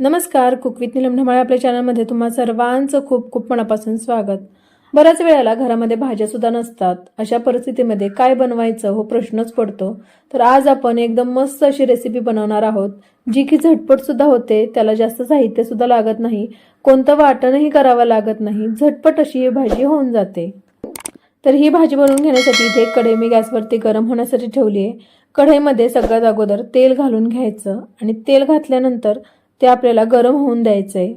नमस्कार कुकवित विथ ढमाळे आपल्या चॅनलमध्ये तुम्हा सर्वांचं खूप खूप मनापासून स्वागत. बऱ्याच वेळेला घरामध्ये भाज्या सुद्धा नसतात. अशा परिस्थितीमध्ये काय बनवायचं हो प्रश्नच पडतो. तर आज आपण एकदम मस्त अशी रेसिपी बनवणार आहोत जी की झटपट सुद्धा होते त्याला जास्त साहित्य सुद्धा लागत नाही कोणतं वाटणही करावं लागत नाही झटपट अशी ही भाजी होऊन जाते. तर ही भाजी बनवून घेण्यासाठी इथे कढई मी गॅसवरती गरम होण्यासाठी ठेवली आहे. कढईमध्ये सगळ्यात अगोदर तेल घालून घ्यायचं आणि तेल घातल्यानंतर ते आपल्याला गरम होऊन द्यायचं आहे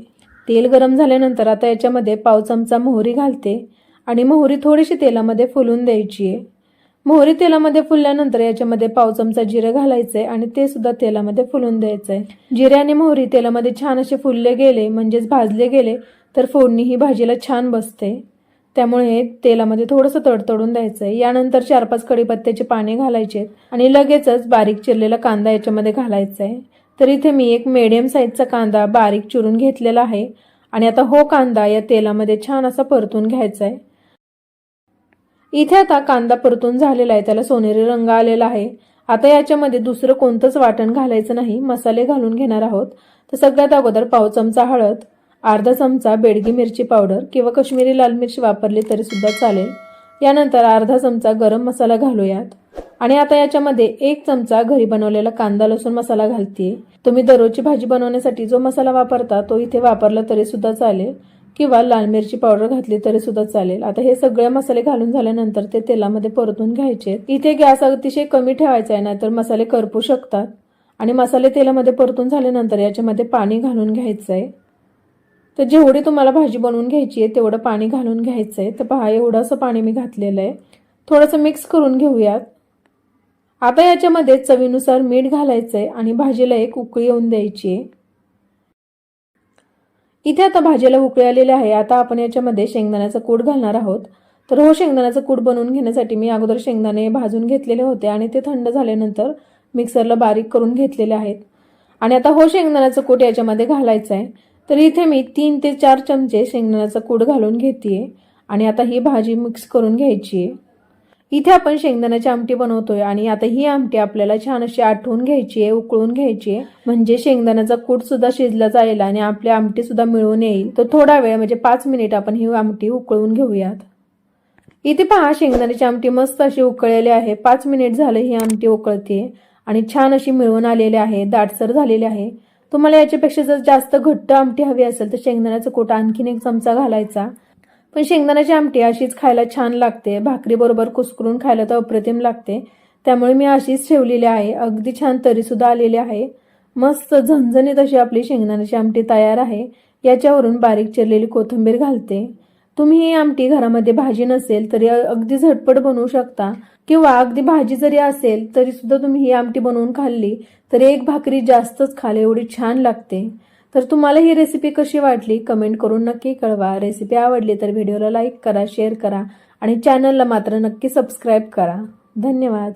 तेल गरम झाल्यानंतर आता याच्यामध्ये पाव चमचा मोहरी घालते आणि मोहरी थोडीशी तेलामध्ये फुलून द्यायची आहे मोहरी तेलामध्ये फुलल्यानंतर याच्यामध्ये पाव चमचा जिरं घालायचं आहे आणि ते सुद्धा तेलामध्ये फुलून द्यायचं आहे जिरे आणि मोहरी तेलामध्ये छान असे फुलले गेले म्हणजेच भाजले गेले तर फोडणी ही भाजीला छान बसते. त्यामुळे तेलामध्ये थोडंसं तडतडून द्यायचं आहे यानंतर चार पाच कडीपत्त्याचे पाने घालायचे आणि लगेचच बारीक चिरलेला कांदा याच्यामध्ये घालायचा आहे तर इथे मी एक मिडियम साईजचा कांदा बारीक चिरून घेतलेला आहे आणि आता हो कांदा या तेलामध्ये छान असा परतून घ्यायचा आहे इथे आता कांदा परतून झालेला आहे त्याला सोनेरी रंग आलेला आहे. आता याच्यामध्ये दुसरं कोणतंच वाटण घालायचं नाही. मसाले घालून घेणार आहोत. तर सगळ्यात अगोदर पाव चमचा हळद अर्धा चमचा बेडगी मिरची पावडर किंवा कश्मीरी लाल मिरची वापरली तरी सुद्धा चालेल. यानंतर अर्धा चमचा गरम मसाला घालूयात. आणि आता याच्यामध्ये एक चमचा घरी बनवलेला कांदा लसूण मसाला घालते तुम्ही दररोजची भाजी बनवण्यासाठी जो मसाला वापरता तो इथे वापरला तरी सुद्धा चालेल. किंवा लाल मिरची पावडर घातली तरी सुद्धा चालेल. आता हे सगळे मसाले घालून झाल्यानंतर ते तेलामध्ये परतून घ्यायचे. इथे गॅस अतिशय कमी ठेवायचा आहे नाहीतर मसाले करपू शकतात. आणि मसाले तेलामध्ये परतून झाल्यानंतर याच्यामध्ये पाणी घालून घ्यायचं आहे तर जेवढी तुम्हाला भाजी बनवून घ्यायची आहे तेवढं पाणी घालून घ्यायचं आहे तर पहा एवढं असं पाणी मी घातलेलं आहे. थोडंसं मिक्स करून घेऊयात. आता याच्यामध्ये चवीनुसार मीठ घालायचं आहे आणि भाजीला एक उकळी येऊन द्यायची आहे. इथे आता भाजीला उकळी आलेली आहे. आता आपण याच्यामध्ये शेंगदाण्याचा कूट घालणार आहोत. तर हो शेंगदाण्याचा कूट बनवून घेण्यासाठी मी अगोदर शेंगदाणे भाजून घेतलेले होते आणि ते थंड झाल्यानंतर मिक्सरला बारीक करून घेतलेले आहेत. आणि आता हो शेंगदाण्याचं कूट याच्यामध्ये घालायचं आहे तर इथे मी तीन ते चार चमचे शेंगदाण्याचा कूड घालून घेते आणि आता ही भाजी मिक्स करून घ्यायची आहे. इथे आपण शेंगदाण्याची आमटी बनवतोय आणि आता ही आमटी आपल्याला छान अशी आठवून घ्यायची आहे उकळून घ्यायची आहे. म्हणजे शेंगदाण्याचा कूट सुद्धा शिजला जाईल आणि आपली आमटी सुद्धा मिळून येईल. तर थोडा वेळ म्हणजे पाच मिनिट आपण ही आमटी उकळून घेऊयात. इथे पहा शेंगदाण्याची आमटी मस्त अशी उकळलेली आहे. पाच मिनिट झालं ही आमटी उकळते आणि छान अशी मिळून आलेली आहे. दाटसर झालेली आहे. तुम्हाला याच्यापेक्षा जर जास्त घट्ट आमटी हवी असेल तर शेंगदाण्याचं कोट आणखीन एक चमचा घालायचा. पण शेंगदाण्याची आमटी अशीच खायला छान लागते. भाकरीबरोबर कुस्करून खायला तर अप्रतिम लागते. त्यामुळे मी अशीच ठेवलेली आहे. अगदी छान तरीसुद्धा आलेली आहे. मस्त झणझणीत अशी आपली शेंगदाण्याची आमटी तयार आहे. याच्यावरून बारीक चिरलेली कोथिंबीर घालते. तुम्ही ही आमटी घरामध्ये भाजी नसेल तरी अगदी झटपट बनवू शकता. किंवा अगदी भाजी जरी असेल तरी सुद्धा तुम्ही ही आमटी बनवून खाल्ली तरी एक भाकरी जास्तच खाल एवढी छान लागते. तर तुम्हाला ही रेसिपी कशी वाटली कमेंट करून नक्की कळवा. रेसिपी आवडली तर व्हिडिओला लाईक करा शेअर करा आणि चॅनलला मात्र नक्की सबस्क्राईब करा. धन्यवाद.